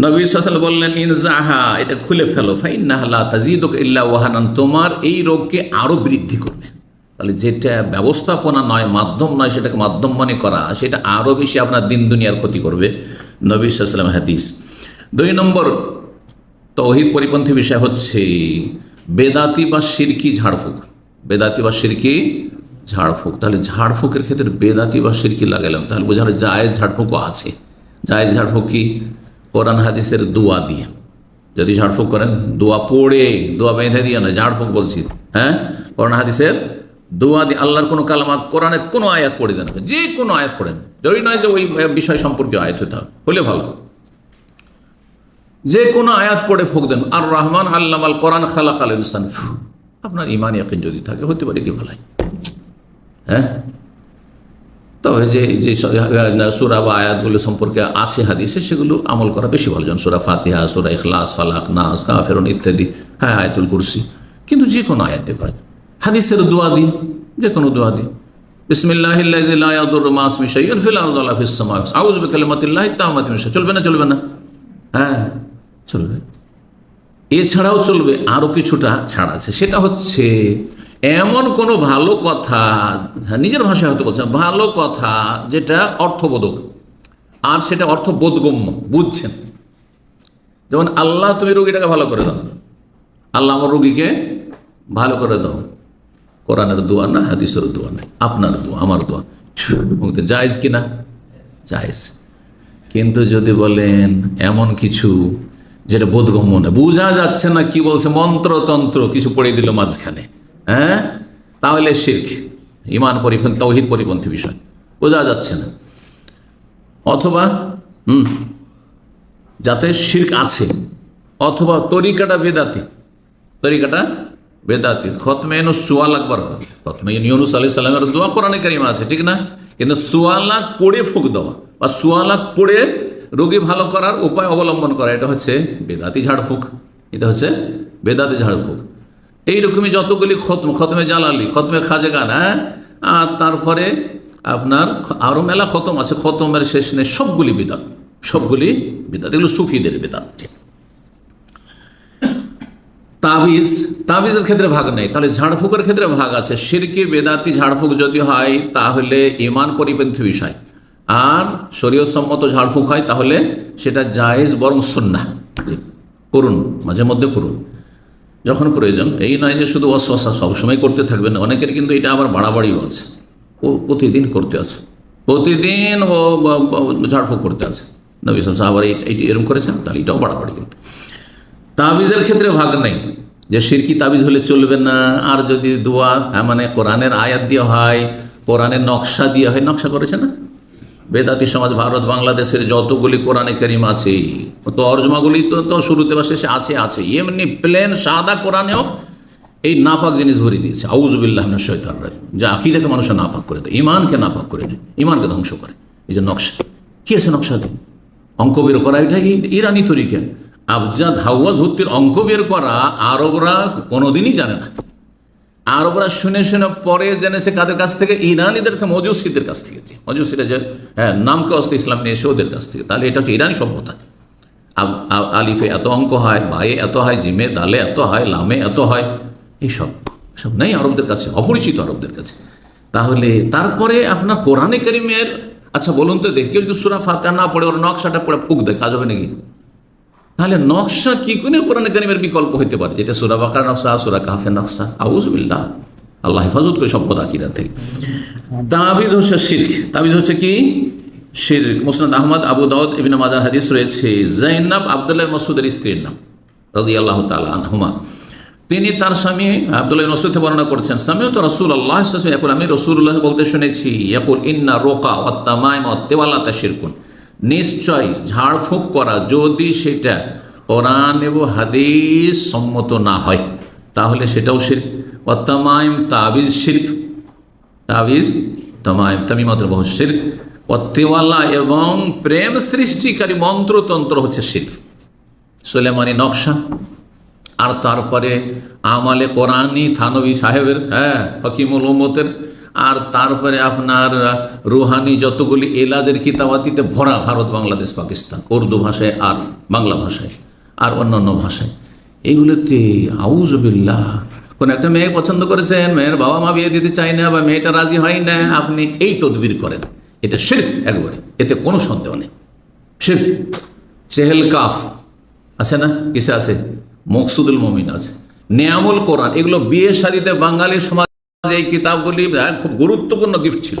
নবী সাল বললেন, ইনজাহা এটা খুলে ফেলো। ফাইনাহলা তাজিদক ইল্লা ওয়াহানান। তোমার এই রোগকে আরও বৃদ্ধি করবে। তাহলে যেটা ব্যবস্থাপনা নয়, মাধ্যম নয়, সেটাকে মাধ্যম মনে করা, সেটা আরও বেশি আপনার দিন দুনিয়ার ক্ষতি করবে। নবী সাল্লাম হাদিস। দুই নম্বর তৌহিদ পরিপন্থী বিষয় হচ্ছে বেদাতি বা সিরকি ঝাড়ফুঁক। বেদাতি বা সিরকি ঝাড়ফুঁক। তাহলে ঝাড়ফুঁকের ক্ষেত্রে বেদাতি বা সিরকি লাগালাম তাহলে বোঝানো জায়েজ ঝাড়ফুঁকও আছে। জায়েজ ঝাড়ফুঁক কি? কোরআন হাদিসের দোয়া দিয়ে। যদি ঝাড়ফুঁক করেন, দোয়া পড়ে, দোয়া বেঁধে দিয়ে না ঝাড়ফুঁক বলছি। হ্যাঁ? কোরআন হাদিসের দোয়া দিয়ে আল্লাহর কোনো কালামাত কোরআনের কোনো আয়াত পড়ে দেন। যে কোনো আয়াত পড়েন। যদি নয় যে ওই বিষয় সম্পর্কে আয়াত হতে হবে, হলে ভালো। যে কোনো আয়াত পড়ে ফুক দেন, আর রহমান আল্লাম আল কোরআন খালাক আল ইনসান আপনার ইমান ইয়াকিন যদি থাকে, হতে পারে কি ভালাই হ্যাঁ? তবে যে যে সুরা বা আয়াতগুলো সম্পর্কে আসে হাদিসে, সেগুলো আমল করা বেশি ভালো যেমন সুরা ফাতিহা, সুরা ইখলাস, ফালাক, নাস কাফেরন ইত্যাদি। হ্যাঁ আয়াতুল কুরসি। কিন্তু যে কোনো আয়াত দিয়ে করা হাদিসের দোয়া দিয়ে, যে কোনো দোয়া বিসমিল্লাহ চলবে না চলবে না? হ্যাঁ চলবে। এছাড়াও চলবে। আরও কিছুটা ছাড় আছে। সেটা হচ্ছে এমন কোনো ভালো কথা হ্যাঁ, নিজের ভাষায় হয়তো বলছেন ভালো কথা যেটা অর্থবোধক আর সেটা অর্থবোধগম্য বুঝছেন? যেমন আল্লাহ তুমি রোগীটাকে ভালো করে দাও আল্লাহ আমার রোগীকে ভালো করে দাও। কোরআনের দোয়া না হাদিসের দোয়া না আপনার দোয়া আমার দোয়া। জায়জ কিনা জায়জ। কিন্তু যদি বলেন এমন কিছু যেটা বোধগম্য না বোঝা যাচ্ছে না কি বলছে মন্ত্রতন্ত্র কিছু পড়ে দিল মাঝখানে। হ্যাঁ? তাহলে শির্ক ইমান পরিপন্থী, তৌহিদ পরিপন্থী বিষয়। বোঝা যাচ্ছে না। অথবা, হুম, যাতে শির্ক আছে, অথবা তরিকাটা বেদাতি। তরিকাটা বেদাতি। খতমে এনু সোয়াল আকবর হবে। খতমে ইউনুস আলি সাল্লামের দোয়া কোরআনে কারিমা আছে, ঠিক না? কিন্তু সোয়ালাক পড়ে ফুক দেওয়া বা সোয়ালাক পড়ে রোগী ভালো করার উপায় অবলম্বন করা, এটা হচ্ছে বেদাতি ঝাড়ফুঁক। এটা হচ্ছে বেদাতি ঝাড়ফুঁক। এইরকমই যতগুলি খতম খতমে জালালি, খতমে খাজেগান হ্যাঁ আর তারপরে আপনার আরও মেলা খতম আছে। খতমের শেষ নেই, সবগুলি বিদাত। সবগুলি বিদাত। এগুলো সুফিদের বেদাত। তাবিজ, তাবিজের ক্ষেত্রে ভাগ নেই। তাহলে ঝাড়ফুকের ক্ষেত্রে ভাগ আছে। সিরকি, বেদাতি, ঝাড়ফুক যদি হয়, তাহলে ইমান পরিপন্থী বিষয়। আর শরীয় সম্মত ঝাড়ফুক হয়, তাহলে সেটা জায়েজ বরং সন্না করুন মাঝে মধ্যে করুন যখন প্রয়োজন, এই নয় যে শুধু অশ্বাসা সবসময় করতে থাকবেন, অনেকের কিন্তু এটা আবার বাড়াবাড়িও আছে। ও প্রতিদিন করতে আছে। প্রতিদিন ও ঝাড়ফুঁক করতে আছে। নবী সাহেব আবার এইটি এরকম করেছেন, তাহলে এটাও বাড়াবাড়ি কিন্তু। তাবিজের ক্ষেত্রে ভাগ নেই। যে সিরকি তাবিজ হলে চলবে না, আর যদি দোয়া হ্যাঁ মানে কোরআনের আয়াত দিয়ে হয়, কোরআনের নকশা দিয়ে হয়, নকশা করেছে না? বেদাতি সমাজ ভারত বাংলাদেশের যতগুলি কোরআনে করিম আছে, তো অর্জমাগুলি তো তো শুরুতে বা শেষে আছে আছে। এমনি প্লেন সাদা কোরআনেও এই নাপাক জিনিস ভরে দিয়েছে। আউজবিল্লাহ শৈতান যা আকিদাকে মানুষের নাপাক করে দেয় ইমানকে নাপাক করে দেয় ইমানকে ধ্বংস করে। এই যে নকশা। কি আছে নকশা অঙ্ক বের করা, এটা ইরানি তরিকা? আবজাদ হাওয়াজ হত্তির অঙ্ক বের করা আরবরা কোনোদিনই জানে না। আরবরা শুনে শুনে পরে জেনেছে কাদের কাছ থেকে? ইরানিদের মজুসিদের কাছ থেকে মজুসিরা যে হ্যাঁ নামকে অস্ত ইসলাম নিয়ে এসে ওদের কাছ থেকে। তাহলে এটা হচ্ছে ইরানি সভ্যতা। আলিফে এত অঙ্ক হয়, বায়ে এত হয়, জিমে দালে এত হয়, লামে এত হয় এইসব সব নেই আরবদের কাছে, অপরিচিত আরবদের কাছে। তাহলে তারপরে আপনার কোরআনে করিমের আচ্ছা বলুন তো দেখি, যদি সুরা ফাতা না পড়ে, ওর নকশাটা পড়ে, ফুক দেয় কাজ হবে নাকি? তাহলে নকশা কি করে কোরআনে কারিমের বিকল্প হইতে পারে? যেটা সুরা বাকার নকশা, সুরা কাফের নকশা। আউজবিল্লাহ আল্লাহ হেফাজত করে সব কথা কিরা থেকে। তাবিজ হচ্ছে শির্ক। তাবিজ হচ্ছে কি? শির্ক। মুসনাদ আহমদ, আবু দাউদ, ইবিন মাজার হাদিস রয়েছে। জাইনাব আবদুল্লাহ মসুদের স্ত্রীর নাম রাজি আল্লাহ তালা তিনি তার স্বামী আবদুল্লাহ মসুদকে বর্ণনা করছেন স্বামীও তো রসুল আল্লাহ আমি রসুল্লাহ বলতে শুনেছি, ইয়াকুল ইন্না রোকা অত্তামাইম অত্তেওয়াল্লা শিরকুন। নিশ্চয় ঝাড়ফুঁক করা যদি সেটা কোরআন এবং হাদিস সম্মত না হয়, তাহলে সেটাও শির্ক। অত্তামাইম তাবিজ শির্ক। তাবিজ, তামাইম তামিমাত্র বহু শির্ক। অত্তেওয়ালা এবং প্রেম সৃষ্টিকারী মন্ত্রতন্ত্র হচ্ছে শির্ক। সোলেমানি নকশা। আর তারপরে আমালে কোরআনী থানবী সাহেবের হ্যাঁ হকিমুল উম্মতের আর তারপরে আপনার রুহানি যতগুলি এলাজের কিতাবাতিতে ভরা ভারত, বাংলাদেশ, পাকিস্তান। উর্দু ভাষায় আর বাংলা ভাষায়, আর অন্যান্য ভাষায়। এগুলোতে আউজবিল্লাহ কোন একটা মেয়ে পছন্দ করেছেন, মেয়ের বাবা মা বিয়ে দিতে চায় না বা মেয়েটা রাজি হয় না, আপনি এই তদবির করেন। এটা শির্ক একবারে, এতে কোনো সন্দেহ নেই। শির্ক, চেহেল কাফ, আছে না? কিসে আছে? মকসুদুল মমিন আছে। নিয়ামুল কোরআন, এগুলো বিয়ে শাদিতে বাঙালি সমাজে এই কিতাবগুলি খুব গুরুত্বপূর্ণ গিফট ছিল।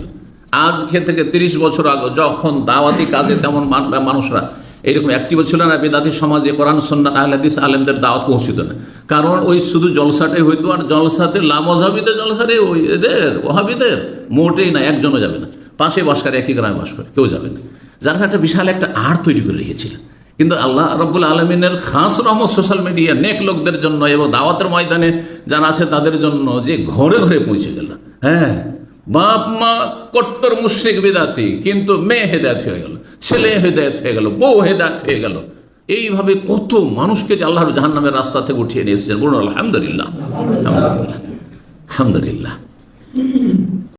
আজকে থেকে তিরিশ বছর আগে যখন দাওয়াতি কাজে তেমন মানুষরা এইরকম অ্যাক্টিভ ছিল না, বেদাতি সমাজে কোরআন সন্ন্যান আহলাদিস আলেমদের দাওয়াত পৌঁছিত না। কারণ ওই শুধু জলসাটাই হইতো আর জলসাতে লামজাবিদের জলসারে ওই এদের, ওহাবিদের মোটেই না, একজনও যাবে না। পাশে বাস করে একই গ্রামে বাস করে, কেউ যাবে না। যার একটা বিশাল একটা আর্ট তৈরি করে রেখেছিলেন। কিন্তু আল্লাহ রব্বুল আলমিনের খাস রহমত সোশ্যাল মিডিয়া নেক লোকদের জন্য এবং দাওয়াতের ময়দানে যারা আছে তাদের জন্য যে ঘরে ঘরে পৌঁছে গেল। হ্যাঁ বাপ, মা কট্টর, মুশ্রিক, বিদাতি, কিন্তু মেয়ে হেদায়ত হয়ে গেল, ছেলে হেদায়ত হয়ে গেল, বউ হেদায়ত হয়ে গেল। এইভাবে কত মানুষকে যে আল্লাহর জাহান্নামের রাস্তা থেকে উঠিয়ে নিয়ে এসেছেন। বলুন, আলহামদুলিল্লাহ। আলহামদুলিল্লাহ। আলহামদুলিল্লাহ।